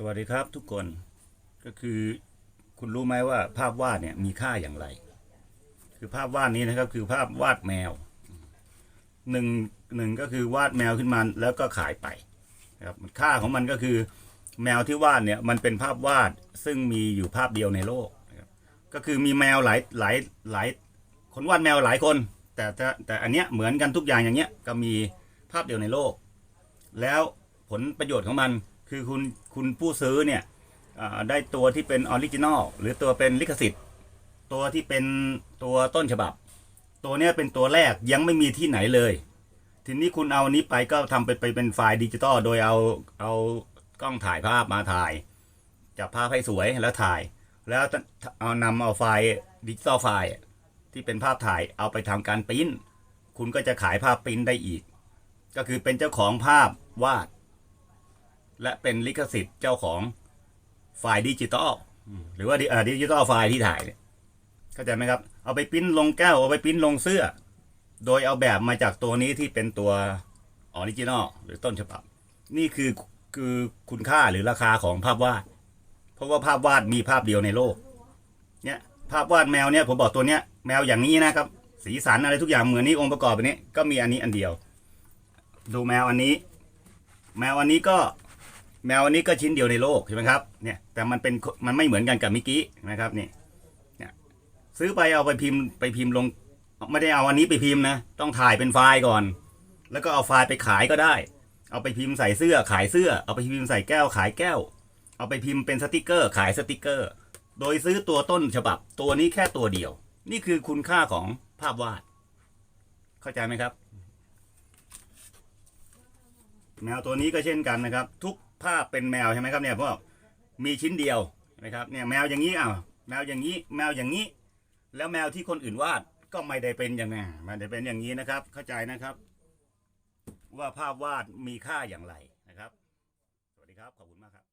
สวัสดีครับทุกคนก็คือคุณรู้ไหมว่าภาพวาดเนี่ยมีค่าอย่างไร คือภาพวาดนี้นะครับคือภาพวาดแมวหนึ่งหนึ่งก็คือวาดแมวขึ้นมาแล้วก็ขายไปนะครับค่าของมันก็คือแมวที่วาดเนี่ยมันเป็นภาพวาดซึ่งมีอยู่ภาพเดียวในโลกนะครับก็คือมีแมวหลายหลายหลายคนวาดแมวหลายคน แต่แต่แต่อันเนี้ยเหมือนกันทุกอย่างอย่างเงี้ยก็มีภาพเดียวในโลก แล้วผลประโยชน์ของมัน คือคุณคุณผู้ซื้อเนี่ยได้ตัวที่เป็นออริจินอลหรือตัวเป็นลิขสิทธิ์ ตัวที่เป็นตัวต้นฉบับ ตัวเนี้ยเป็นตัวแรกยังไม่มีที่ไหนเลย ทีนี้คุณเอาอันนี้ไปก็ทำไปไปเป็นไฟล์ดิจิตอลโดยเอาเอากล้องถ่ายภาพมาถ่ายจับภาพให้สวยแล้วถ่าย แล้วเอานำเอาไฟล์ดิจิตอลไฟล์ที่เป็นภาพถ่ายเอาไปทำการปริ้น คุณก็จะขายภาพปริ้นได้อีก ก็คือเป็นเจ้าของภาพวาด และเป็นลิขสิทธิ์เจ้าของไฟล์ดิจิตอลหรือว่าดิจิตอลไฟล์ที่ถ่ายเนี่ยเข้าใจไหมครับ เอาไปปิ้นลงแก้วเอาไปปิ้นลงเสื้อ โดยเอาแบบมาจากตัวนี้ที่เป็นตัวออริจินอลหรือต้นฉบับ นี่คือคือคุณค่าหรือราคาของภาพวาด เพราะว่าภาพวาดมีภาพเดียวในโลก เนี่ยภาพวาดแมวเนี่ยผมบอกตัวเนี้ยแมวอย่างนี้นะครับ สีสันอะไรทุกอย่างเหมือนนี้องค์ประกอบแบบนี้ก็มีอันนี้อันเดียว ดูแมวอันนี้ แมวอันนี้ก็ แมวอันนี้ก็ชิ้นเดียวในโลกใช่ไหมครับเนี่ยแต่มันเป็นมันไม่เหมือนกันกับมิกกี้นะครับนี่เนี่ยซื้อไปเอาไปพิมพ์ไปพิมพ์ลง ไม่ได้เอาอันนี้ไปพิมพ์นะ ต้องถ่ายเป็นไฟล์ก่อน แล้วก็เอาไฟล์ไปขายก็ได้ เอาไปพิมพ์ใส่เสื้อขายเสื้อ เอาไปพิมพ์ใส่แก้วขายแก้ว เอาไปพิมพ์เป็นสติกเกอร์ขายสติกเกอร์ โดยซื้อตัวต้นฉบับตัวนี้แค่ตัวเดียว นี่คือคุณค่าของภาพวาด เข้าใจไหมครับแมวตัวนี้ก็เช่นกันนะครับ ทุก ภาพเป็นแมวใช่ไหมครับเนี่ยพวกมีชิ้นเดียวใช่ไหมครับเนี่ยแมวอย่างนี้อ้าวแมวอย่างนี้แมวอย่างนี้ แล้วแมวที่คนอื่นวาดก็ไม่ได้เป็นอย่างนั้นไม่ได้เป็นอย่างนี้นะครับ เข้าใจนะครับ ว่าภาพวาดมีค่าอย่างไรนะครับ สวัสดีครับขอบคุณมากครับ